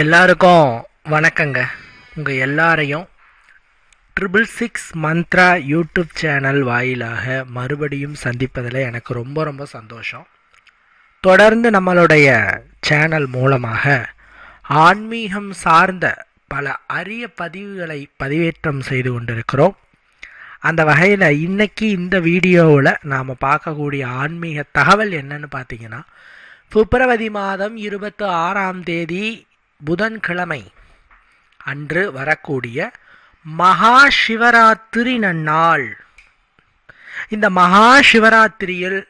எல்லாருக்கும் வணக்கங்க. உங்கள் எல்லாரையும் triple six Mantra YouTube channel வாயிலாக மறுபடியும் சந்திப்பதில் எனக்கு ரொம்ப ரொம்ப சந்தோஷம். தொடர்ந்து நம்மளுடைய சேனல் மூலமாக ஆன்மீகம் சார்ந்த பல அரிய பதிவுகளை பதிவேற்றம் செய்து கொண்டிருக்கிறோம். அந்த வகையில் இன்றைக்கி இந்த வீடியோவில் நாம் பார்க்கக்கூடிய ஆன்மீக தகவல் என்னன்னு பார்த்தீங்கன்னா பிப்ரவரி மாதம் இருபத்தி ஆறாம் தேதி புதன்கிழமை அன்று வரக்கூடிய மகா சிவராத்திரி நன்னாள். இந்த மகா சிவராத்திரியில்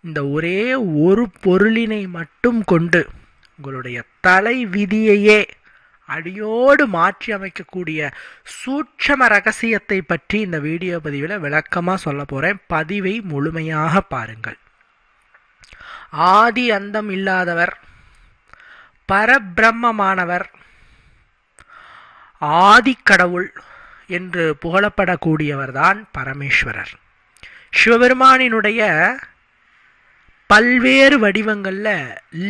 இந்த ஒரே ஒரு பொருளினை மட்டும் கொண்டு உங்களுடைய தலை விதியையே அடியோடு மாற்றி அமைக்கக்கூடிய சூட்சம ரகசியத்தை பற்றி இந்த வீடியோ பதிவில் விளக்கமாக சொல்ல போகிறேன் பதிவை முழுமையாக பாருங்கள். ஆதி அந்தம் இல்லாதவர் பரபிரம்மமானவர் ஆதிக்கடவுள் என்று புகழப்படக்கூடியவர்தான் பரமேஸ்வரர். சிவபெருமானினுடைய பல்வேறு வடிவங்களில்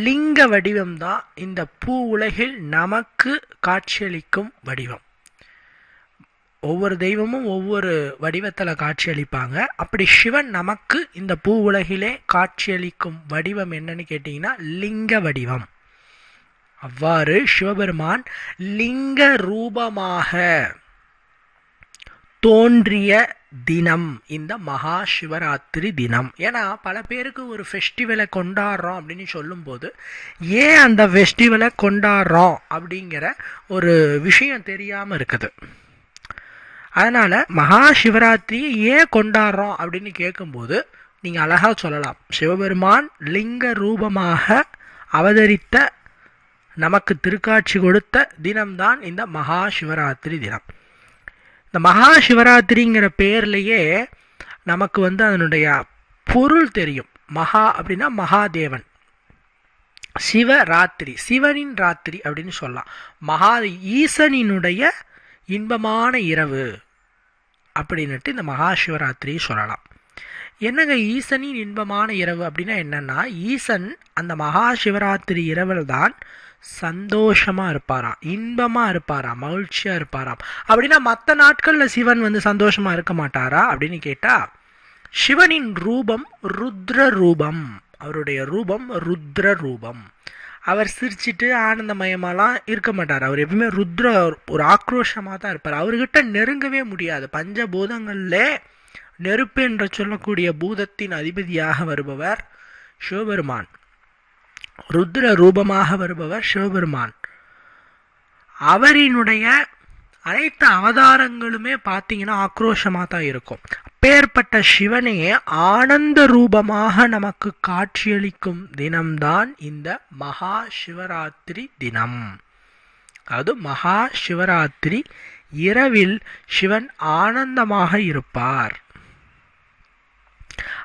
லிங்க வடிவம் தான் இந்த பூ உலகில் நமக்கு காட்சியளிக்கும் வடிவம். ஒவ்வொரு தெய்வமும் ஒவ்வொரு வடிவத்தில் காட்சியளிப்பாங்க. அப்படி சிவன் நமக்கு இந்த பூ உலகிலே காட்சியளிக்கும் வடிவம் என்னன்னு கேட்டிங்கன்னா லிங்க வடிவம். அவ்வாறு சிவபெருமான் லிங்க ரூபமாக தோன்றிய தினம் இந்த மகா சிவராத்திரி தினம். ஏன்னா பல பேருக்கு ஒரு ஃபெஸ்டிவலை கொண்டாடுறோம் அப்படின்னு சொல்லும்போது ஏன் அந்த ஃபெஸ்டிவலை கொண்டாடுறோம் அப்படிங்கிற ஒரு விஷயம் தெரியாமல் இருக்குது. அதனால் மகா சிவராத்திரியை ஏன் கொண்டாடுறோம் அப்படின்னு கேட்கும்போது நீங்கள் அழகாக சொல்லலாம். சிவபெருமான் லிங்க ரூபமாக அவதரித்த நமக்கு திருக்காட்சி கொடுத்த தினம்தான் இந்த மகா சிவராத்திரி தினம். இந்த மகா சிவராத்திரிங்கிற பேர்லேயே நமக்கு வந்து அதனுடைய பொருள் தெரியும். மகா அப்படின்னா மகாதேவன். சிவராத்திரி சிவனின் ராத்திரி அப்படின்னு சொல்லலாம். மகா ஈசனினுடைய இன்பமான இரவு அப்படின்னுட்டு இந்த மகா சிவராத்திரி சொல்லலாம். என்னங்க ஈசனின் இன்பமான இரவு அப்படின்னா என்னன்னா ஈசன் அந்த மகா சிவராத்திரி இரவில் தான் சந்தோஷமாக இருப்பாராம் இன்பமாக இருப்பாராம் மகிழ்ச்சியாக இருப்பாராம் அப்படின்னா மற்ற நாட்களில் சிவன் வந்து சந்தோஷமாக இருக்க மாட்டாரா? அப்படின்னு கேட்டால் சிவனின் ரூபம் ருத்ர ரூபம். அவருடைய ரூபம் ருத்ர ரூபம். அவர் சிரிச்சிட்டு ஆனந்தமயமாலாம் இருக்க மாட்டார். அவர் எப்பவுமே ருத்ர ஒரு ஆக்ரோஷமாக தான் இருப்பார். அவர்கிட்ட நெருங்கவே முடியாது. பஞ்சபூதங்களிலே நெருப்பு என்று சொல்லக்கூடிய பூதத்தின் அதிபதியாக வருபவர் சிவபெருமான். ருத்ர ரூபமாக வருபவர் சிவபெருமான். அவரினுடைய அனைத்து அவதாரங்களுமே பார்த்தீங்கன்னா ஆக்ரோஷமாக தான் இருக்கும். அப்பேற்பட்ட சிவனே ஆனந்த ரூபமாக நமக்கு காட்சியளிக்கும் தினம்தான் இந்த மகா சிவராத்திரி தினம். அதாவது மகா சிவராத்திரி இரவில் சிவன் ஆனந்தமாக இருப்பார்.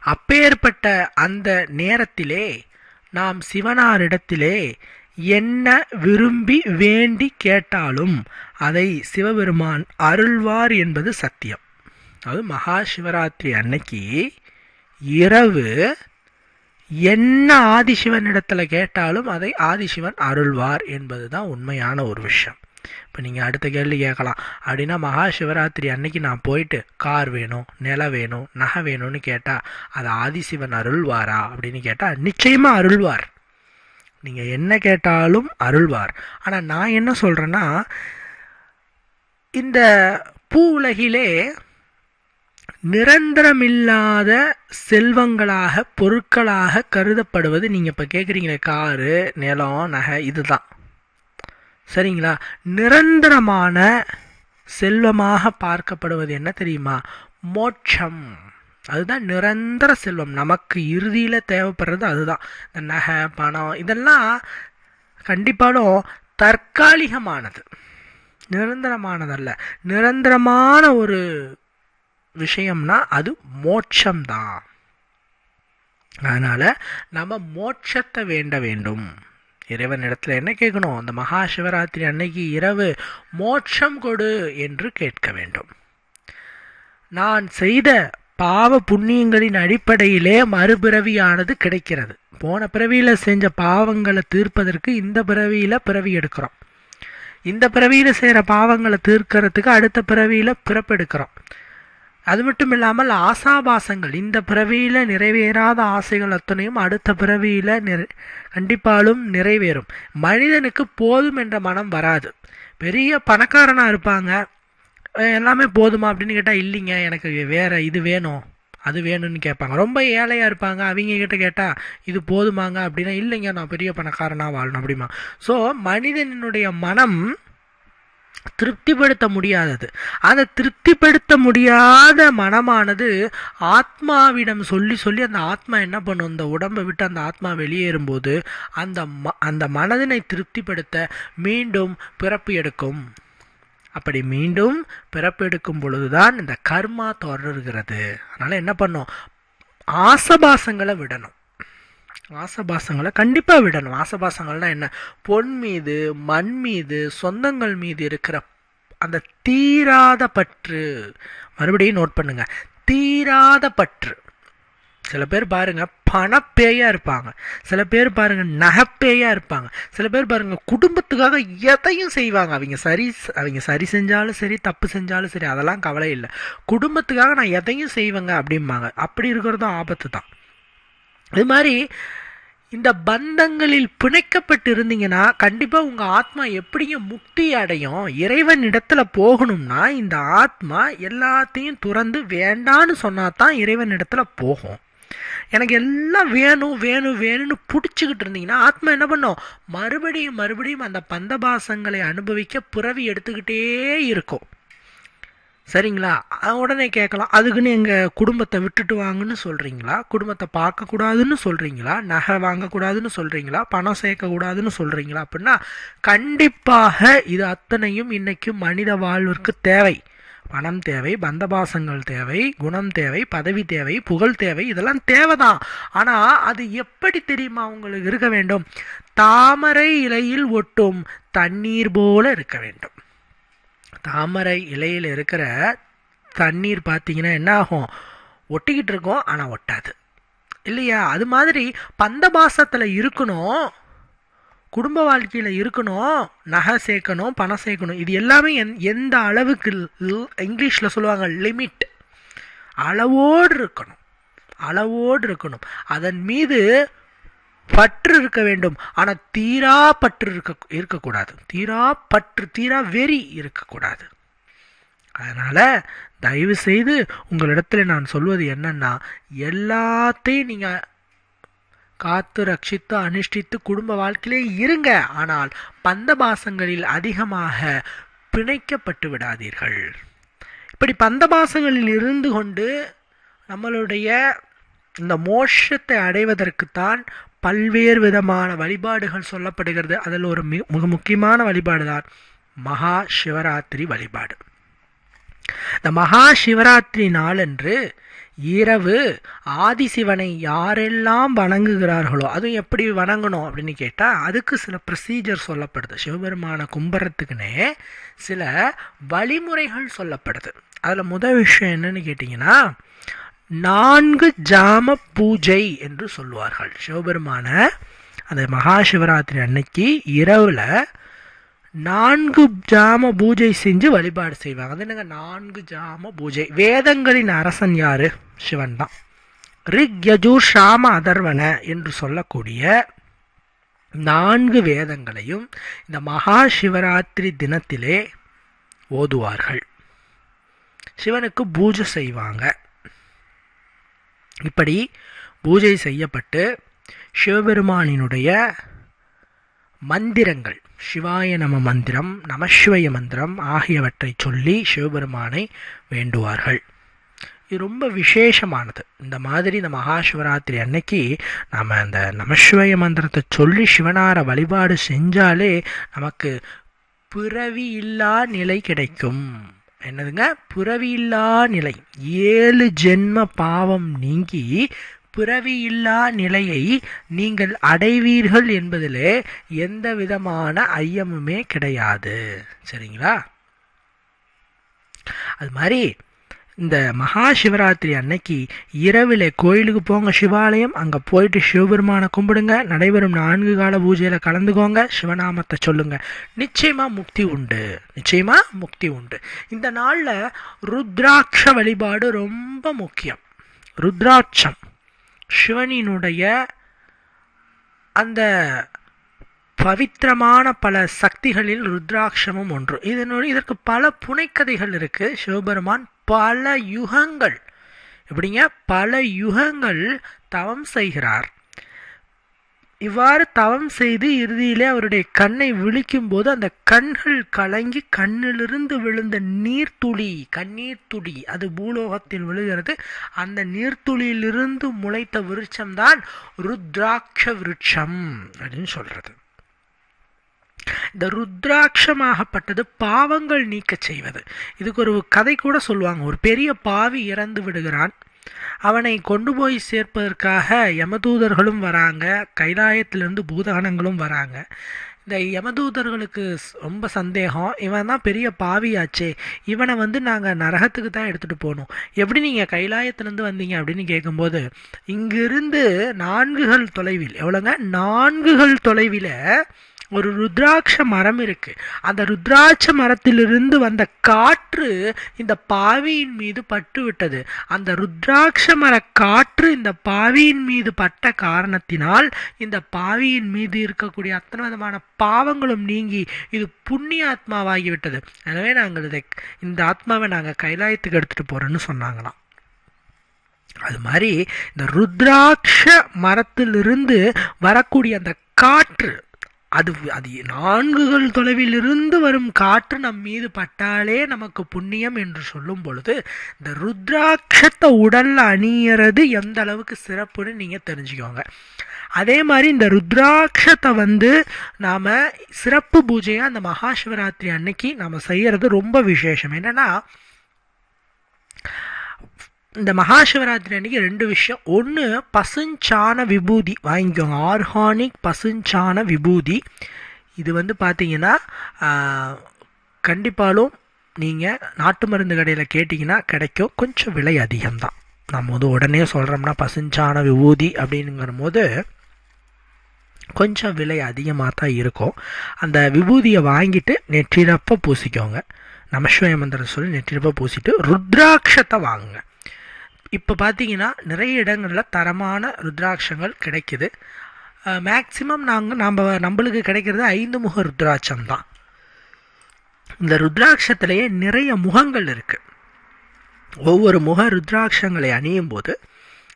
அப்பேற்பட்ட அந்த நேரத்திலே நாம் சிவனாரிடத்திலே என்ன விரும்பி வேண்டி கேட்டாலும் அதை சிவபெருமான் அருள்வார் என்பது சத்தியம். அதாவது மகா சிவராத்திரி அன்னைக்கு இரவு என்ன ஆதிசிவன் இடத்துல கேட்டாலும் அதை ஆதிசிவன் அருள்வார் என்பது தான் உண்மையான ஒரு விஷயம். இப்போ நீங்கள் அடுத்த கேள்வி கேட்கலாம். அப்படின்னா மகா சிவராத்திரி அன்னைக்கு நான் போயிட்டு கார் வேணும் நிலம் வேணும் நகை வேணும்னு கேட்டால் அது ஆதிசிவன் அருள்வாரா? அப்படின்னு கேட்டால் நிச்சயமாக அருள்வார். நீங்கள் என்ன கேட்டாலும் அருள்வார். ஆனால் நான் என்ன சொல்கிறேன்னா இந்த பூ உலகிலே நிரந்தரமில்லாத செல்வங்களாக பொருட்களாக கருதப்படுவது நீங்கள் இப்போ கேட்குறீங்களே காரு நிலம் நகை இதுதான். சரிங்களா? நிரந்தரமான செல்வமாக பார்க்கப்படுவது என்ன தெரியுமா? மோட்சம். அதுதான் நிரந்தர செல்வம். நமக்கு இறுதியில் தேவைப்படுறது அதுதான். இந்த நகை பணம் இதெல்லாம் கண்டிப்பாலும் தற்காலிகமானது. நிரந்தரமானதல்ல. நிரந்தரமான ஒரு விஷயம்னா அது மோட்சம்தான். அதனால் நம்ம மோட்சத்தை வேண்ட வேண்டும். இறைவன் இடத்துல என்ன கேட்கணும்? அந்த மகா சிவராத்திரி அன்னைக்கு இரவு மோட்சம் கொடு என்று கேட்க வேண்டும். நான் செய்த பாவ புண்ணியங்களின் அடிப்படையிலே மறுபிறவியானது கிடைக்கிறது. போன பிறவியில் செஞ்ச பாவங்களை தீர்ப்பதற்கு இந்த பிறவியில் பிறவி எடுக்கிறோம். இந்த பிறவியில் செய்கிற பாவங்களை தீர்க்கறதுக்கு அடுத்த பிறவியில் பிறப்பெடுக்கிறோம். அது மட்டும் இல்லாமல் ஆசாபாசங்கள். இந்த பிறவியில் நிறைவேறாத ஆசைகள் அத்தனையும் அடுத்த பிறவியில் நிறை கண்டிப்பாலும் நிறைவேறும். மனிதனுக்கு போதும் என்ற மனம் வராது. பெரிய பணக்காரனாக இருப்பாங்க. எல்லாமே போதுமா அப்படின்னு கேட்டால் இல்லைங்க எனக்கு வேறு இது வேணும். அது வேணும்னு கேட்பாங்க. ரொம்ப ஏழையாக இருப்பாங்க. அவங்க கிட்ட கேட்டால் இது போதுமாங்க? அப்படின்னா இல்லைங்க நான் பெரிய பணக்காரனாக வாழணும். அப்படிமா. ஸோ மனிதனுடைய மனம் திருப்திப்படுத்த முடியாதது அதை திருப்திப்படுத்த முடியாத மனமானது ஆத்மாவிடம் சொல்லி சொல்லி அந்த ஆத்மா என்ன பண்ணும்? இந்த உடம்பை விட்டு அந்த ஆத்மா வெளியேறும்போது அந்த ம அந்த மனதினை திருப்திப்படுத்த மீண்டும் பிறப்பு எடுக்கும். அப்படி மீண்டும் பிறப்பெடுக்கும் பொழுதுதான் இந்த கர்மா தொடர்கிறது. அதனால் என்ன பண்ணும்? ஆசபாசங்களை விடணும். ஆசபாசங்களை கண்டிப்பாக விடணும். வாசபாசங்கள்னால் என்ன? பொன் மீது மண் மீது சொந்தங்கள் மீது இருக்கிற அந்த தீராத பற்று. மறுபடியும் நோட் பண்ணுங்க. தீராத பற்று. சில பேர் பாருங்க பணப்பேயாக இருப்பாங்க. சில பேர் பாருங்க நகைப்பேயாக இருப்பாங்க. சில பேர் பாருங்க குடும்பத்துக்காக எதையும் செய்வாங்க. அவங்க சரி அவங்க சரி செஞ்சாலும் சரி தப்பு செஞ்சாலும் சரி அதெல்லாம் கவலை இல்லை. குடும்பத்துக்காக நான் எதையும் செய்வேங்க அப்படிம்பாங்க. அப்படி இருக்கிறதும் ஆபத்து தான் இது மாதிரி இந்த பந்தங்களில் பிணைக்கப்பட்டு இருந்தீங்கன்னா கண்டிப்பாக உங்கள் ஆத்மா எப்படிங்க முக்தி அடையும். இறைவன் இடத்துல போகணும்னா இந்த ஆத்மா எல்லாத்தையும் துறந்து வேண்டான்னு சொன்னா தான் இறைவன் இடத்துல போகும். எனக்கு எல்லாம் வேணும் வேணும் வேணும்னு பிடிச்சிக்கிட்டு இருந்தீங்கன்னா ஆத்மா என்ன பண்ணும்? மறுபடியும் மறுபடியும் அந்த பந்தபாசங்களை அனுபவிக்க பிறவி எடுத்துக்கிட்டே இருக்கும். சரிங்களா? உடனே கேட்கலாம். அதுக்குன்னு எங்கள் குடும்பத்தை விட்டுட்டு வாங்கன்னு சொல்கிறீங்களா குடும்பத்தை பார்க்கக்கூடாதுன்னு சொல்கிறீங்களா நகை வாங்கக்கூடாதுன்னு சொல்கிறீங்களா பணம் சேர்க்கக்கூடாதுன்னு சொல்கிறீங்களா அப்படின்னா கண்டிப்பாக இது அத்தனையும் இன்றைக்கு மனித வாழ்விற்கு தேவை. பணம் தேவை பந்தபாசங்கள் தேவை குணம் தேவை பதவி தேவை புகழ் தேவை இதெல்லாம் தேவைதான். ஆனால் அது எப்படி தெரியுமா உங்களுக்கு இருக்க வேண்டும்? தாமரை இலையில் ஒட்டும் தண்ணீர் போல இருக்க வேண்டும். தாமரை இலையில் இருக்கிற தண்ணீர் பார்த்தீங்கன்னா என்ன ஆகும்? ஒட்டிக்கிட்டு இருக்கும் ஆனால் ஒட்டாது. இல்லையா? அது மாதிரி பந்த பாசத்தில் இருக்கணும் குடும்ப வாழ்க்கையில் இருக்கணும் நகை சேர்க்கணும் பணம் சேர்க்கணும். இது எல்லாமே எந் எந்த அளவுக்கு இங்கிலீஷில் சொல்லுவாங்க லிமிட். அளவோடு இருக்கணும். அளவோடு இருக்கணும். அதன் மீது பற்று இருக்க வேண்டும். ஆனால் தீரா பற்று இருக்க இருக்கக்கூடாது. தீரா பற்று தீரா வெறி இருக்கக்கூடாது. அதனால் தயவு செய்து உங்களிடத்தில் நான் சொல்வது என்னன்னா எல்லாத்தையும் நீங்கள் காத்து ரட்சித்து அனுஷ்டித்து குடும்ப வாழ்க்கையிலே இருங்க. ஆனால் பந்தபாசங்களில் அதிகமாக பிணைக்கப்பட்டு விடாதீர்கள். இப்படி பந்தபாசங்களில் இருந்து கொண்டு நம்மளுடைய இந்த மோஷத்தை அடைவதற்குத்தான் பல்வேறு விதமான வழிபாடுகள் சொல்லப்படுகிறது. அதில் ஒரு மிக முக்கியமான வழிபாடு தான் மகா சிவராத்திரி வழிபாடு. இந்த மகா சிவராத்திரி நாளன்று இரவு ஆதிசிவனை யாரெல்லாம் வணங்குகிறார்களோ அதுவும் எப்படி வணங்கணும் அப்படின்னு கேட்டால் அதுக்கு சில ப்ரொசீஜர் சொல்லப்படுது. சிவபெருமான கும்புறத்துக்குன்னே சில வழிமுறைகள் சொல்லப்படுது. அதில் முதல் விஷயம் என்னன்னு கேட்டிங்கன்னா நான்கு ஜாம பூஜை என்று சொல்லுவார்கள். சிவபெருமான அந்த மகா சிவராத்திரி அன்னைக்கு இரவில் நான்கு ஜாம பூஜை செஞ்சு வழிபாடு செய்வாங்க. அது என்னங்க? நான்கு ஜாம பூஜை. வேதங்களின் அரசன் யாரு? சிவன் தான். ரிக் யஜூர் ஷாம அதர்வன என்று சொல்லக்கூடிய நான்கு வேதங்களையும் இந்த மகா சிவராத்திரி தினத்திலே ஓதுவார்கள். சிவனுக்கு பூஜை செய்வாங்க. இப்படி பூஜை செய்யப்பட்டு சிவபெருமானினுடைய மந்திரங்கள் சிவாய நம மந்திரம் நமசிவய மந்திரம் ஆகியவற்றை சொல்லி சிவபெருமானை வேண்டுவார்கள். இது ரொம்ப விசேஷமானது. இந்த மாதிரி இந்த மகா சிவராத்திரி அன்னைக்கு நம்ம அந்த நமசிவய மந்திரத்தை சொல்லி சிவனார வழிபாடு செஞ்சாலே நமக்கு பிறவி இல்லா நிலை கிடைக்கும். என்னதுங்க? புறவியில்லா நிலை. ஏழு ஜென்ம பாவம் நீங்கி பிறவியில்லா நிலையை நீங்கள் அடைவீர்கள் என்பதிலே எந்த விதமான ஐயமுமே கிடையாது. சரிங்களா? அது மாதிரி இந்த மகா சிவராத்திரி அன்னைக்கு இரவில் கோயிலுக்கு போங்க சிவாலயம். அங்கே போயிட்டு சிவபெருமானை கும்பிடுங்க. நடைபெறும் நான்கு கால பூஜையில் கலந்துக்கோங்க. சிவநாமத்தை சொல்லுங்க. நிச்சயமாக முக்தி உண்டு. நிச்சயமாக முக்தி உண்டு. இந்த நாளில் ருத்ராட்ச வழிபாடு ரொம்ப முக்கியம். ருத்ராட்சம் சிவனினுடைய அந்த பவித்திரமான பல சக்திகளில் ருத்ராட்சமும் ஒன்று. இதனுடைய இதற்கு பல புனைக்கதைகள் இருக்குது சிவபெருமான் பல யுகங்கள். எப்படிங்க? பல யுகங்கள் தவம் செய்கிறார். இவ்வாறு தவம் செய்து இறுதியிலே அவருடைய கண்ணை விழிக்கும் போது அந்த கண்கள் கலங்கி கண்ணிலிருந்து விழுந்த நீர்த்துளி கண்ணீர் துளி அது பூலோகத்தில் விழுகிறது. அந்த நீர்த்துளியிலிருந்து முளைத்த விருட்சம்தான் ருத்ராட்ச விருட்சம் அப்படின்னு சொல்றது. இந்த ருத்ராட்சமாகப்பட்டது பாவங்கள் நீக்க செய்வது. இதுக்கு ஒரு கதை கூட சொல்லுவாங்க. ஒரு பெரிய பாவி இறந்து விடுகிறான். அவனை கொண்டு போய் சேர்ப்பதற்காக யமதூதர்களும் வராங்க. கைலாயத்திலிருந்து பூதானங்களும் வராங்க. இந்த யமதூதர்களுக்கு ரொம்ப சந்தேகம். இவன் தான் பெரிய பாவியாச்சே. இவனை வந்து நாங்கள் நரகத்துக்கு தான் எடுத்துகிட்டு போகணும். எப்படி நீங்கள் கைலாயத்திலேருந்து வந்தீங்க அப்படின்னு கேட்கும்போது இங்கிருந்து நான்குகள் தொலைவில் எவ்வளோங்க? நான்குகள் தொலைவில் ஒரு ருத்ராட்ச மரம் இருக்கு. அந்த ருத்ராட்ச மரத்திலிருந்து வந்த காற்று இந்த பாவியின் மீது பட்டு விட்டது அந்த ருத்ராட்ச மர காற்று இந்த பாவியின் மீது பட்ட காரணத்தினால் இந்த பாவியின் மீது இருக்கக்கூடிய அத்தனை விதமான பாவங்களும் நீங்கி இது புண்ணிய ஆத்மாவாகிவிட்டது. எனவே நாங்கள் இதை இந்த ஆத்மாவை நாங்கள் கைலாயத்துக்கு எடுத்துட்டு போறோம்னு சொன்னாங்களாம். அது மாதிரி இந்த ருத்ராட்ச மரத்திலிருந்து வரக்கூடிய அந்த காற்று அது அது நான்குகள் தொலைவில் இருந்து வரும் காற்று நம் மீது பட்டாலே நமக்கு புண்ணியம் என்று சொல்லும் பொழுது இந்த ருத்ராட்சத்தை உடல்ல அணியறது எந்த அளவுக்கு சிறப்புன்னு நீங்கள் தெரிஞ்சுக்கோங்க. அதே மாதிரி இந்த ருத்ராட்சத்தை வந்து நாம் சிறப்பு பூஜையாக அந்த மகா சிவராத்திரி அன்னைக்கு நாம் செய்கிறது ரொம்ப விசேஷம். என்னென்னா இந்த மகாசிவராத்திரி அன்னைக்கு ரெண்டு விஷயம். ஒன்று பசுஞ்சான விபூதி. வாங்கிக்கோங்க. ஆர்கானிக் பசுஞ்சான விபூதி. இது வந்து பார்த்தீங்கன்னா கண்டிப்பாலும் நீங்கள் நாட்டு மருந்து கடையில் கேட்டிங்கன்னா கிடைக்கும். கொஞ்சம் விலை அதிகம்தான். நம்ம வந்து உடனே சொல்கிறோம்னா பசுஞ்சான விபூதி அப்படிங்கிற போது கொஞ்சம் விலை அதிகமாக தான் இருக்கும். அந்த விபூதியை வாங்கிட்டு நெற்றிரப்ப பூசிக்கோங்க. நமஸ்வய மந்திரம் சொல்லி நெற்றிரப்ப பூசிட்டு ருத்ராட்சத்தை வாங்குங்க. இப்போ பார்த்தீங்கன்னா நிறைய இடங்களில் தரமான ருத்ராட்சங்கள் கிடைக்குது. மேக்சிமம் நாங்கள் நம்ம நம்மளுக்கு கிடைக்கிறது ஐந்து முக ருத்ராட்சம் தான். இந்த ருத்ராட்சத்திலேயே நிறைய முகங்கள் இருக்குது ஒவ்வொரு முக ருத்ராட்சங்களை அணியும் போது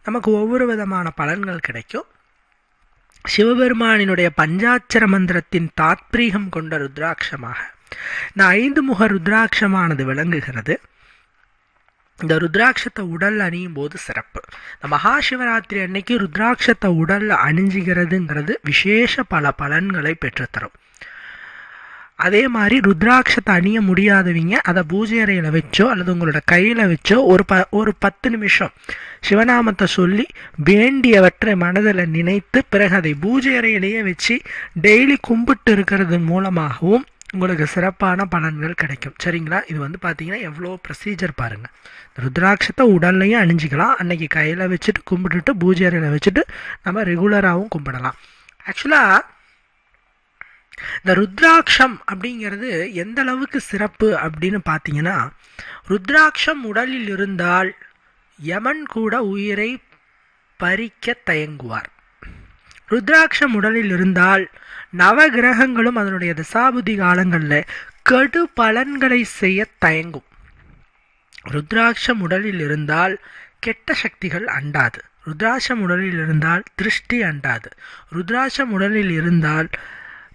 நமக்கு ஒவ்வொரு விதமான பலன்கள் கிடைக்கும். சிவபெருமானினுடைய பஞ்சாட்சர மந்திரத்தின் தாத்ரீகம் கொண்ட ருத்ராட்சமாக இந்த ஐந்து முக ருத்ராட்சமானது விளங்குகிறது. இந்த ருத்ராட்சத்தை உடல் அணியும் போது சிறப்பு. இந்த மகா சிவராத்திரி அன்னைக்கு ருத்ராட்சத்தை உடல்ல அணிஞ்சுகிறதுங்கிறது விசேஷ பல பலன்களை பெற்றுத்தரும். அதே மாதிரி ருத்ராட்சத்தை அணிய முடியாதவங்க அதை பூஜை அறையில் வச்சோ அல்லது உங்களோட கையில் வச்சோ ஒரு ப ஒரு பத்து நிமிஷம் சிவநாமத்தை சொல்லி வேண்டியவற்றை மனதில் நினைத்து பிறகு அதை பூஜை அறையிலேயே வச்சு டெய்லி கும்பிட்டு இருக்கிறது மூலமாகவும் உங்களுக்கு சிறப்பான பலன்கள் கிடைக்கும். சரிங்களா? இது வந்து பார்த்தீங்கன்னா எவ்வளோ ப்ரொசீஜர் பாருங்கள் ருத்ராட்சத்தை உடல்லையும் அணிஞ்சிக்கலாம். அன்னைக்கு கையில் வச்சுட்டு கும்பிட்டுட்டு பூஜை அறையில் வச்சுட்டு நம்ம ரெகுலராகவும் கும்பிடலாம். ஆக்சுவலாக இந்த ருத்ராட்சம் அப்படிங்கிறது எந்த அளவுக்கு சிறப்பு அப்படின்னு பார்த்தீங்கன்னா ருத்ராட்சம் உடலில் இருந்தால் யமன் கூட உயிரை பறிக்க தயங்குவார். ருத்ராட்சம் உடலில் இருந்தால் நவகிரகங்களும் அதனுடைய தசாபுதி காலங்களில் கடு பலன்களை செய்ய தயங்கும். ருத்ராட்சம் உடலில் இருந்தால் கெட்ட சக்திகள் அண்டாது. ருத்ராட்சம் உடலில் இருந்தால் திருஷ்டி அண்டாது. ருத்ராட்சம் உடலில் இருந்தால்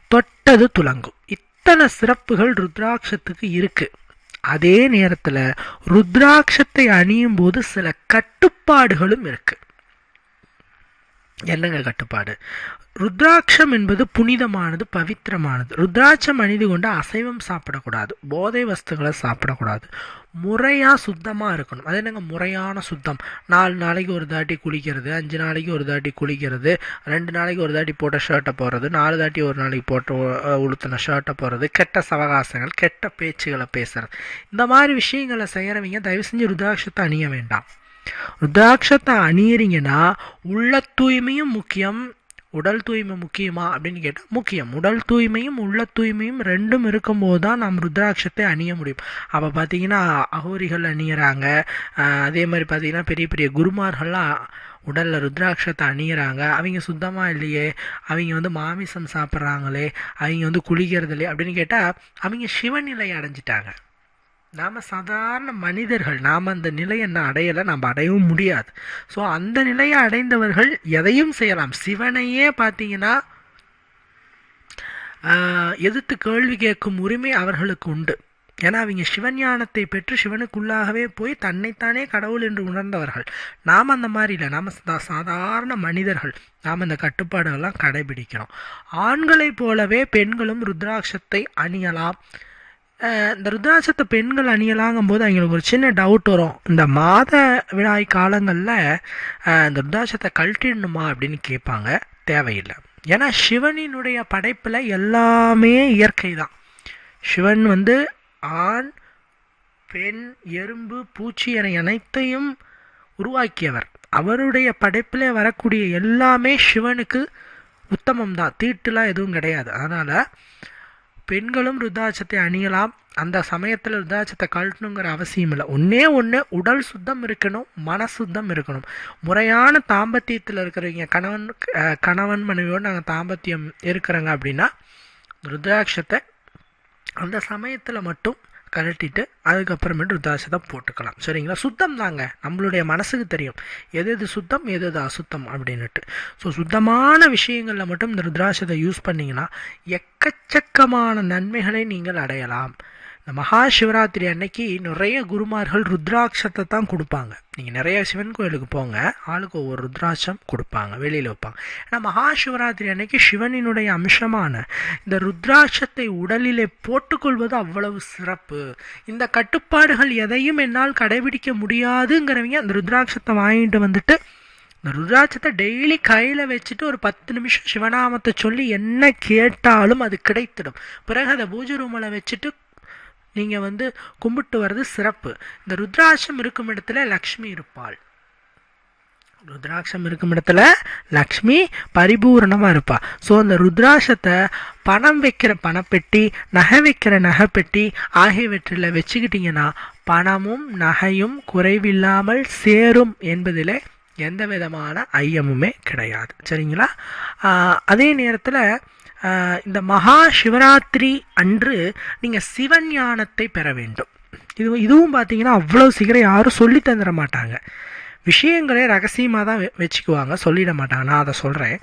தொட்டது துலங்கும். இத்தனை சிறப்புகள் ருத்ராட்சத்துக்கு இருக்கு. அதே நேரத்தில் ருத்ராட்சத்தை அணியும் போது சில கட்டுப்பாடுகளும் இருக்கு. என்னங்க கட்டுப்பாடு? ருத்ராட்சம் என்பது புனிதமானது பவித்திரமானது. ருத்ராட்சம் அணிந்து கொண்டு அசைவம் சாப்பிடக்கூடாது. போதை வஸ்துகளை சாப்பிடக்கூடாது. முறையாக சுத்தமாக இருக்கணும். அது என்னங்க? முறையான சுத்தம். நாலு நாளைக்கு ஒரு தாட்டி குளிக்கிறது அஞ்சு நாளைக்கு ஒரு தாட்டி குளிக்கிறது ரெண்டு நாளைக்கு ஒரு தாட்டி போட்ட ஷர்ட்டை போடுறது நாலு தாட்டி ஒரு நாளைக்கு போட்டு உளுத்தின ஷர்ட்டை போடுறது கெட்ட சவகாசங்கள் கெட்ட பேச்சுகளை பேசுறது. இந்த மாதிரி விஷயங்களை செய்கிறவங்க தயவு செஞ்சு ருத்ராட்சத்தை அணிய வேண்டாம். ருத்ராட்சத்தை அணியறீங்கன்னா உள்ள தூய்மையும் முக்கியம் உடல் தூய்மை முக்கியமா அப்படின்னு கேட்டால் முக்கியம். உடல் தூய்மையும் உள்ள தூய்மையும் ரெண்டும் இருக்கும்போது தான் நாம் ருத்ராட்சத்தை அணிய முடியும். அப்போ பார்த்தீங்கன்னா அகோரிகள் அணியிறாங்க. அதே மாதிரி பார்த்தீங்கன்னா பெரிய பெரிய குருமார்கள்லாம் உடலில் ருத்ராட்சத்தை அணியிறாங்க. அவங்க சுத்தமாக இல்லையே. அவங்க வந்து மாமிசம் சாப்பிட்றாங்களே. அவங்க வந்து குளிக்கிறது இல்லையே அப்படின்னு கேட்டால் அவங்க சிவநிலை அடைஞ்சிட்டாங்க. நாம் சாதாரண மனிதர்கள் நாம் அந்த நிலையை என்ன அடையலை நாம் அடையவும் முடியாது. ஸோ அந்த நிலையை அடைந்தவர்கள் எதையும் செய்யலாம். சிவனையே பார்த்தீங்கன்னா எதிர்த்து கேள்வி கேட்கும் உரிமை அவர்களுக்கு உண்டு. ஏன்னா அவங்க சிவஞானத்தை பெற்று சிவனுக்குள்ளாகவே போய் தன்னைத்தானே கடவுள் என்று உணர்ந்தவர்கள். நாம் அந்த மாதிரி இல்லை. நாம் சாதாரண மனிதர்கள். நாம் இந்த கட்டுப்பாடுகள்லாம் கடைபிடிக்கிறோம். ஆண்களைப் போலவே பெண்களும் ருத்ராட்சத்தை அணியலாம். இந்த ருத்ராட்சத்தை பெண்கள் அணியலாங்கும் போது அவங்களுக்கு ஒரு சின்ன டவுட் வரும். இந்த மாத விழாய் காலங்களில் இந்த ருத்ராட்சத்தை கழட்டிடணுமா அப்படின்னு கேட்பாங்க. தேவையில்லை. ஏன்னா சிவனினுடைய படைப்பில் எல்லாமே இயற்கை தான். சிவன் வந்து ஆண் பெண் எறும்பு பூச்சி என அனைத்தையும் உருவாக்கியவர். அவருடைய படைப்பில் வரக்கூடிய எல்லாமே சிவனுக்கு உத்தமம் தான் தீட்டுலாம் எதுவும் கிடையாது. அதனால் பெண்களும் ருத்ராட்சத்தை அணியலாம். அந்த சமயத்தில் ருத்ராட்சத்தை கழட்டணுங்கிற அவசியம் இல்லை. ஒன்றே ஒன்று உடல் சுத்தம் இருக்கணும் மன சுத்தம் இருக்கணும். முறையான தாம்பத்தியத்தில் இருக்கிறவங்க கணவன் கணவன் மனைவியோடு நாங்கள் தாம்பத்தியம் இருக்கிறோங்க அப்படின்னா ருத்ராட்சத்தை அந்த சமயத்தில் மட்டும் கழட்டிட்டு அதுக்கப்புறமேட்டு ருத்ராட்சத்தை போட்டுக்கலாம். சரிங்களா? சுத்தம் தாங்க. நம்மளுடைய மனசுக்கு தெரியும். எது எது சுத்தம் எது எது அசுத்தம் அப்படின்னுட்டு. ஸோ சுத்தமான விஷயங்களில் மட்டும் இந்த ருத்ராட்சத்தை யூஸ் பண்ணிங்கன்னா எக்கச்சக்கமான நன்மைகளை நீங்கள் அடையலாம். மகா சிவராத்திரி அன்னைக்கு நிறைய குருமார்கள் ருத்ராட்சத்தை தான் கொடுப்பாங்க. நீங்கள் நிறைய சிவன் கோயிலுக்கு போங்க ஆளுக்கு ஒவ்வொரு ருத்ராட்சம் கொடுப்பாங்க வெளியில் வைப்பாங்க. ஆனால் மகா சிவராத்திரி அன்னைக்கு சிவனினுடைய அம்சமான இந்த ருத்ராட்சத்தை உடலிலே போட்டுக்கொள்வது அவ்வளவு சிறப்பு. இந்த கட்டுப்பாடுகள் எதையும் என்னால் கடைபிடிக்க முடியாதுங்கிறவங்க அந்த ருத்ராட்சத்தை வாங்கிட்டு வந்துட்டு இந்த ருத்ராட்சத்தை டெய்லி கையில் வச்சுட்டு ஒரு பத்து நிமிஷம் சிவநாமத்தை சொல்லி என்ன கேட்டாலும் அது கிடைத்திடும். பிறகு அதை பூஜை ரூமில் வச்சுட்டு நீங்கள் வந்து கும்பிட்டு வர்றது சிறப்பு. இந்த ருத்ராட்சம் இருக்கும் இடத்துல லக்ஷ்மி இருப்பாள். ருத்ராட்சம் இருக்கும் இடத்துல லக்ஷ்மி பரிபூரணமாக இருப்பாள் ஸோ அந்த ருத்ராட்சத்தை பணம் வைக்கிற பணப்பெட்டி நகை வைக்கிற நகைப்பெட்டி ஆகியவற்றில் வச்சுக்கிட்டிங்கன்னா பணமும் நகையும் குறைவில்லாமல் சேரும் என்பதில் எந்த விதமான ஐயமுமே கிடையாது. சரிங்களா? அதே நேரத்தில் இந்த மகா சிவராத்திரி அன்று நீங்கள் சிவன் ஞானத்தை பெற வேண்டும். இது இதுவும் பார்த்தீங்கன்னா அவ்வளோ சீக்கிரம் யாரும் சொல்லி தந்துட மாட்டாங்க. விஷயங்களே ரகசியமாக தான் வச்சுக்குவாங்க. சொல்லிட மாட்டாங்க. நான் அதை சொல்கிறேன்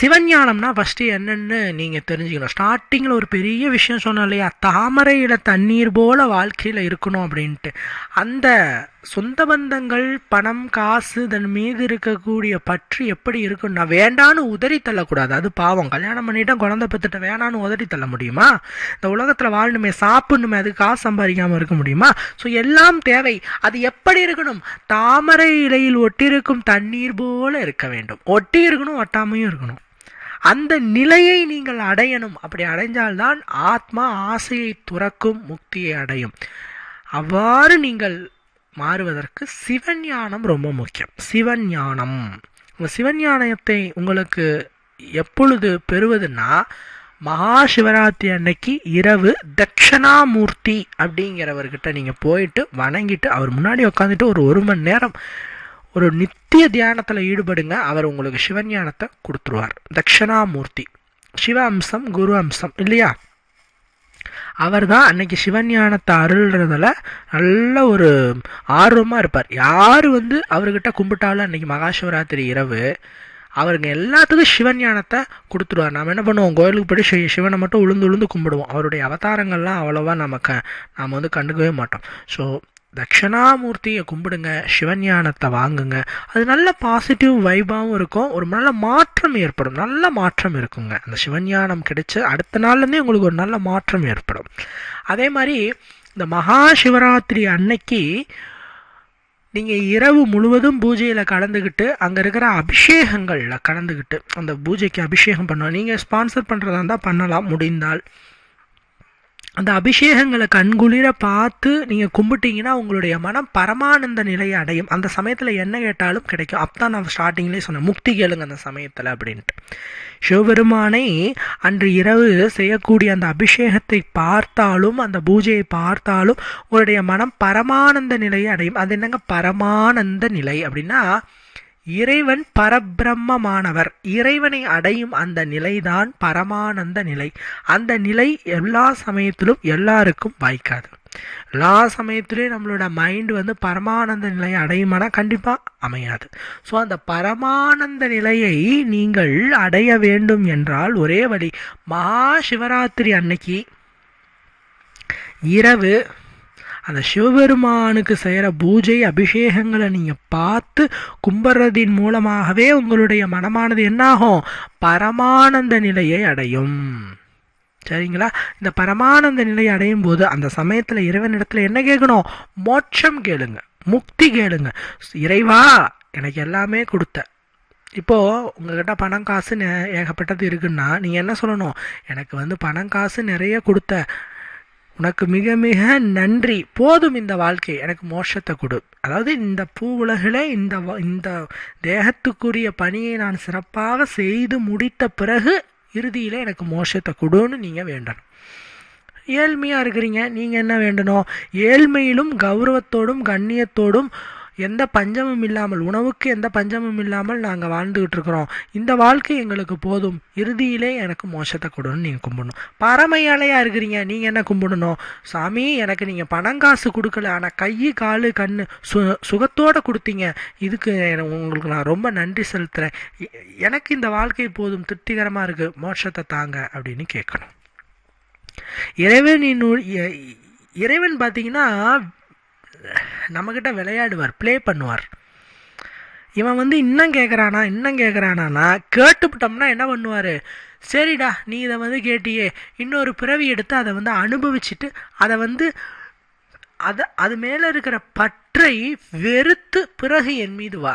சிவஞானம்னா ஃபஸ்ட்டு என்னென்னு நீங்கள் தெரிஞ்சுக்கணும். ஸ்டார்டிங்கில் ஒரு பெரிய விஷயம் சொன்னோம் இல்லையா? தாமரையில் தண்ணீர் போல் வாழ்க்கையில் இருக்கணும் அப்படின்ட்டு. அந்த சொந்த பந்தங்கள் பணம் காசு தன் மீது இருக்கக்கூடிய பற்று எப்படி இருக்குன்னா வேண்டான்னு உதறி தள்ளக்கூடாது. அது பாவம். கல்யாணம் பண்ணிட்டோம் குழந்தை பெற்றுட்ட வேணான்னு உதறி தள்ள முடியுமா? இந்த உலகத்தில் வாழணுமே சாப்பிடணுமே அது காசு சம்பாதிக்காமல் இருக்க முடியுமா? ஸோ எல்லாம் தேவை. அது எப்படி இருக்கணும்? தாமரை இலையில் ஒட்டியிருக்கும் தண்ணீர் போல இருக்க வேண்டும். ஒட்டி இருக்கணும் ஒட்டாமையும் இருக்கணும். அந்த நிலையை நீங்கள் அடையணும். அப்படி அடைஞ்சால்தான் ஆத்மா ஆசையை துறக்கும் முக்தியை அடையும். அவ்வாறு நீங்கள் மாறுவதற்கு சிவஞானம் ரொம்ப முக்கியம். சிவஞானம். உங்கள் சிவஞானத்தை உங்களுக்கு எப்பொழுது பெறுவதுன்னா மகா சிவராத்திரி அன்னைக்கு இரவு தட்சணாமூர்த்தி அப்படிங்கிறவர்கிட்ட நீங்கள் போயிட்டு வணங்கிட்டு அவர் முன்னாடி உட்காந்துட்டு ஒரு ஒரு மணி நேரம் ஒரு நித்திய தியானத்தில் ஈடுபடுங்க அவர் உங்களுக்கு சிவஞானத்தை கொடுத்துருவார். தட்சிணாமூர்த்தி. சிவ அம்சம் குரு அம்சம் இல்லையா? அவர் தான் அன்னைக்கு சிவஞானத்தை அருள்றதுல நல்ல ஒரு ஆர்வமாக இருப்பார். யார் வந்து அவர்கிட்ட கும்பிட்டாலும் அன்னைக்கு மகாசிவராத்திரி இரவு அவருங்க எல்லாத்துக்கும் சிவஞானத்தை கொடுத்துருவார். நம்ம என்ன பண்ணுவோம்? கோயிலுக்கு போய் சி சிவனை மட்டும் உளுந்து உளுந்து கும்பிடுவோம். அவருடைய அவதாரங்கள்லாம் அவ்வளோவா நமக்கு நாம் வந்து கண்டுக்கவே மாட்டோம். ஸோ தட்சிணாமூர்த்தியை கும்பிடுங்க சிவஞானத்தை வாங்குங்க. அது நல்ல பாசிட்டிவ் வைபாகவும் இருக்கும். ஒரு நல்ல மாற்றம் ஏற்படும். நல்ல மாற்றம் இருக்குங்க. அந்த சிவஞானம் கிடைச்சி அடுத்த நாள்லேருந்தே உங்களுக்கு ஒரு நல்ல மாற்றம் ஏற்படும். அதே மாதிரி இந்த மகா சிவராத்திரி அன்னைக்கு நீங்கள் இரவு முழுவதும் பூஜையில் கலந்துக்கிட்டு அங்கே இருக்கிற அபிஷேகங்களில் கலந்துக்கிட்டு அந்த பூஜைக்கு அபிஷேகம் பண்ணுவோம் நீங்கள் ஸ்பான்சர் பண்ணுறதா இருந்தால் பண்ணலாம். முடிந்தால். அந்த அபிஷேகங்களை கண்குளிர பார்த்து நீங்கள் கும்பிட்டீங்கன்னா உங்களுடைய மனம் பரமானந்த நிலையை அடையும். அந்த சமயத்தில் என்ன கேட்டாலும் கிடைக்கும். அப்பதான் நான் ஸ்டார்டிங்லேயே சொன்னேன். முக்தி கேளுங்க அந்த சமயத்தில் அப்படின்ட்டு. சிவபெருமானை அன்று இரவு செய்யக்கூடிய அந்த அபிஷேகத்தை பார்த்தாலும் அந்த பூஜையை பார்த்தாலும் உங்களுடைய மனம் பரமானந்த நிலையை அடையும். அது என்னங்க? பரமானந்த நிலை அப்படின்னா இறைவன் பரபிரம்மமானவர். இறைவனை அடையும் அந்த நிலைதான் பரமானந்த நிலை. அந்த நிலை எல்லா சமயத்திலும் எல்லாருக்கும் வாய்க்காது. எல்லா சமயத்திலையும் நம்மளோட மைண்ட் வந்து பரமானந்த நிலையை அடையுமானா கண்டிப்பாக அமையாது. ஸோ அந்த பரமானந்த நிலையை நீங்கள் அடைய வேண்டும் என்றால் ஒரே வழி மகா சிவராத்திரி அன்னைக்கு இரவு அந்த சிவபெருமானுக்கு செய்கிற பூஜை அபிஷேகங்களை நீங்கள் பார்த்து கும்புறதின் மூலமாகவே உங்களுடைய மனமானது என்னாகும்? பரமானந்த நிலையை அடையும். சரிங்களா? இந்த பரமானந்த நிலையை அடையும் போது அந்த சமயத்தில் இறைவனிடத்தில் என்ன கேட்கணும்? மோட்சம் கேளுங்க. முக்தி கேளுங்க. இறைவா எனக்கு எல்லாமே கொடுத்த. இப்போது உங்ககிட்ட பணம் காசு ஏகப்பட்டது இருக்குன்னா நீங்கள் என்ன சொல்லணும்? எனக்கு வந்து பணம் காசு நிறைய கொடுத்த. உனக்கு மிக மிக நன்றி. போதும் இந்த வாழ்க்கை எனக்கு மோஷத்தை கொடு. அதாவது இந்த பூ உலகில் இந்த இந்த தேகத்துக்குரிய பணியை நான் சிறப்பாக செய்து முடித்த பிறகு இறுதியில் எனக்கு மோஷத்தை கொடுன்னு நீங்கள் வேண்டணும். ஏழ்மையாக இருக்கிறீங்க. நீங்கள் என்ன வேண்டணும்? ஏழ்மையிலும் கௌரவத்தோடும் கண்ணியத்தோடும் எந்த பஞ்சமும் இல்லாமல் உணவுக்கு எந்த பஞ்சமும் இல்லாமல் நாங்கள் வாழ்ந்துகிட்டு இருக்கிறோம். இந்த வாழ்க்கை எங்களுக்கு போதும். இறுதியிலே எனக்கு மோசத்தை கொடுன்னு நீங்கள் கும்பிடணும். பரம இருக்கிறீங்க. நீங்கள் என்ன கும்பிடணும்? சாமி எனக்கு நீங்கள் பணம் காசு கொடுக்கல. ஆனால் கை காலு கண் சு சுகத்தோடு கொடுத்தீங்க. இதுக்கு உங்களுக்கு நான் ரொம்ப நன்றி செலுத்துகிறேன் எனக்கு இந்த வாழ்க்கை போதும். திருப்திகரமாக இருக்குது மோட்சத்தை தாங்க அப்படின்னு கேட்கணும். இறைவனின் இறைவன் பார்த்தீங்கன்னா நம்மக்கிட்ட விளையாடுவார் ப்ளே பண்ணுவார். இவன் வந்து இன்னும் கேட்குறானா இன்னும் கேட்குறானா கேட்டுவிட்டோம்னா என்ன பண்ணுவார்? சரிடா நீ இதை வந்து கேட்டியே. இன்னொரு பிறவி எடுத்து அதை வந்து அனுபவிச்சுட்டு அதை வந்து அதை அது மேலே இருக்கிற பற்றை வெறுத்து பிறகு என் மீது வா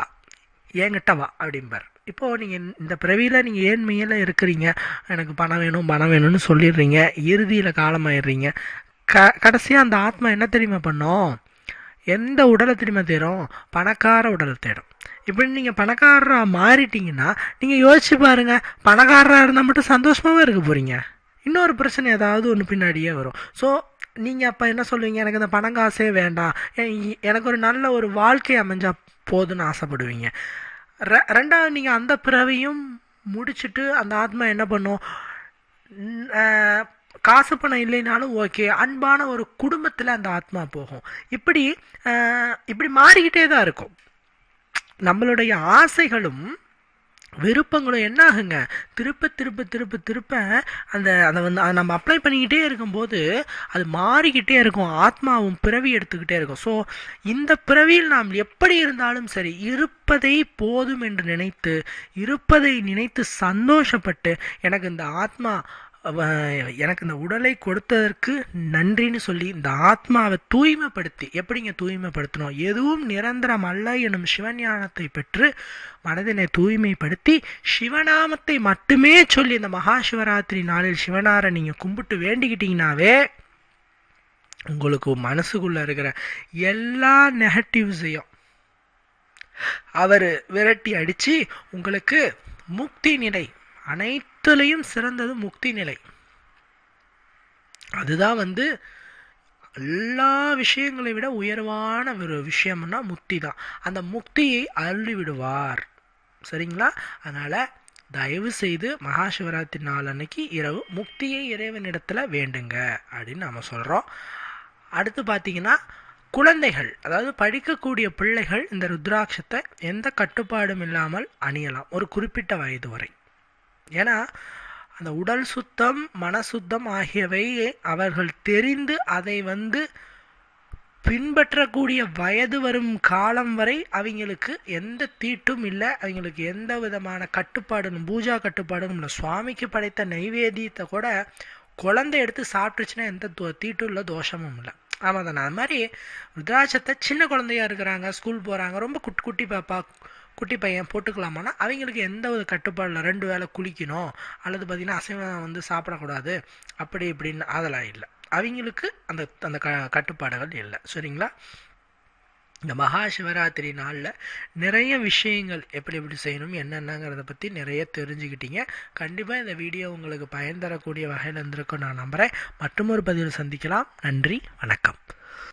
என்கிட்ட வா அப்படிம்பார். இப்போது நீங்கள் இந்த பிறவியில் நீங்கள் ஏழ்மையில் இருக்கிறீங்க? எனக்கு பணம் வேணும் பணம் வேணும்னு சொல்லிடுறீங்க. இறுதியில் காலமாயிடுறீங்க. க கடைசியாக அந்த ஆத்மா என்ன தெரியுமா பண்ணோம்? எந்த உடலை திரும்ப தேடும்? பணக்கார உடலை தேடும். இப்படி நீங்கள் பணக்காரராக மாறிட்டீங்கன்னா நீங்கள் யோசிச்சு பாருங்கள் பணக்காரராக இருந்தால் மட்டும் சந்தோஷமாகவே இருக்க போகிறீங்க இன்னொரு பிரச்சனை ஏதாவது ஒன்று பின்னாடியே வரும். ஸோ நீங்கள் அப்போ என்ன சொல்லுவீங்க? எனக்கு இந்த பணம் காசே வேண்டாம். எனக்கு ஒரு நல்ல ஒரு வாழ்க்கை அமைஞ்சால் போதுன்னு ஆசைப்படுவீங்க. ரெ ரெண்டாவது நீங்கள் அந்த பிறவையும் முடிச்சுட்டு அந்த ஆத்மா என்ன பண்ணும்? காசு பணம் இல்லைனாலும் ஓகே அன்பான ஒரு குடும்பத்தில் அந்த ஆத்மா போகும். இப்படி இப்படி மாறிக்கிட்டே தான் இருக்கும். நம்மளுடைய ஆசைகளும் விருப்பங்களும் என்ன ஆகுங்க திருப்ப திருப்ப திருப்ப திருப்ப அந்த அதை வந்து அதை நம்ம அப்ளை பண்ணிக்கிட்டே இருக்கும்போது அது மாறிக்கிட்டே இருக்கும். ஆத்மாவும் பிறவி எடுத்துக்கிட்டே இருக்கும். ஸோ இந்த பிறவியில் நாம் எப்படி இருந்தாலும் சரி இருப்பதை போதும் என்று நினைத்து இருப்பதை நினைத்து சந்தோஷப்பட்டு எனக்கு இந்த ஆத்மா எனக்கு இந்த உடலை கொடுத்ததற்கு நன்றின்னு சொல்லி இந்த ஆத்மாவை தூய்மைப்படுத்தி எப்படிங்க தூய்மைப்படுத்தணும்? எதுவும் நிரந்தரம் அல்ல எனும் சிவஞானத்தை பெற்று மனதினை தூய்மைப்படுத்தி சிவநாமத்தை மட்டுமே சொல்லி இந்த மகா சிவராத்திரி நாளில் சிவனாரை நீங்கள் கும்பிட்டு வேண்டிக்கிட்டீங்கனாவே உங்களுக்கு மனசுக்குள்ளே இருக்கிற எல்லா நெகட்டிவ்ஸையும் அவர் விரட்டி அடித்து உங்களுக்கு முக்தி நிலை அனைத்து அனைத்துலேயும் சிறந்தது முக்தி நிலை. அதுதான் வந்து எல்லா விஷயங்களை விட உயர்வான ஒரு விஷயம்னா முக்தி தான். அந்த முக்தியை அருளி விடுவார். சரிங்களா? அதனால் தயவு செய்து மகா சிவராத்திரி நாள் அன்னைக்கு இரவு முக்தியை இறைவனிடத்தில் வேண்டுங்க அப்படின்னு நம்ம சொல்கிறோம் அடுத்து பார்த்தீங்கன்னா குழந்தைகள் அதாவது படிக்கக்கூடிய பிள்ளைகள் இந்த ருத்ராட்சத்தை எந்த கட்டுப்பாடும் இல்லாமல் அணியலாம். ஒரு குறிப்பிட்ட வயது வரை. ஏன்னா அந்த உடல் சுத்தம் மன சுத்தம் ஆகியவை அவர்கள் தெரிந்து அதை வந்து பின்பற்றக்கூடிய வயது வரும் காலம் வரை அவங்களுக்கு எந்த தீட்டும் இல்லை. அவங்களுக்கு எந்த விதமான கட்டுப்பாடும் பூஜா கட்டுப்பாடும் இல்லை. சுவாமிக்கு படைத்த நைவேத்தியத்தை கூட குழந்தை எடுத்து சாப்பிட்டுச்சுன்னா எந்த தோ- தீட்டும் இல்லை தோஷமும் இல்லை. ஆமாம் தானே. அது மாதிரி ருத்ராட்சத்தை சின்ன குழந்தையா இருக்கிறாங்க ஸ்கூல் போகிறாங்க ரொம்ப குட்டி குட்டி பாப்பா குட்டி பையன் போட்டுக்கலாமான்னா அவங்களுக்கு எந்த ஒரு கட்டுப்பாடு இல்லை ரெண்டு வேளை குளிக்கணும் அல்லது பார்த்திங்கன்னா அசைவம் வந்து சாப்பிடக்கூடாது அப்படி இப்படின்னு அதெல்லாம் இல்லை. அவங்களுக்கு அந்த அந்த க கட்டுப்பாடுகள் இல்லை. சரிங்களா? இந்த மகா சிவராத்திரி நாளில் நிறைய விஷயங்கள் எப்படி எப்படி செய்யணும் என்னென்னங்கிறத பற்றி நிறைய தெரிஞ்சுக்கிட்டீங்க. கண்டிப்பாக இந்த வீடியோ உங்களுக்கு பயன் தரக்கூடிய வகையில் இருந்திருக்கும் நான் நம்புகிறேன் மற்றும் ஒரு பதிவில் சந்திக்கலாம். நன்றி வணக்கம்.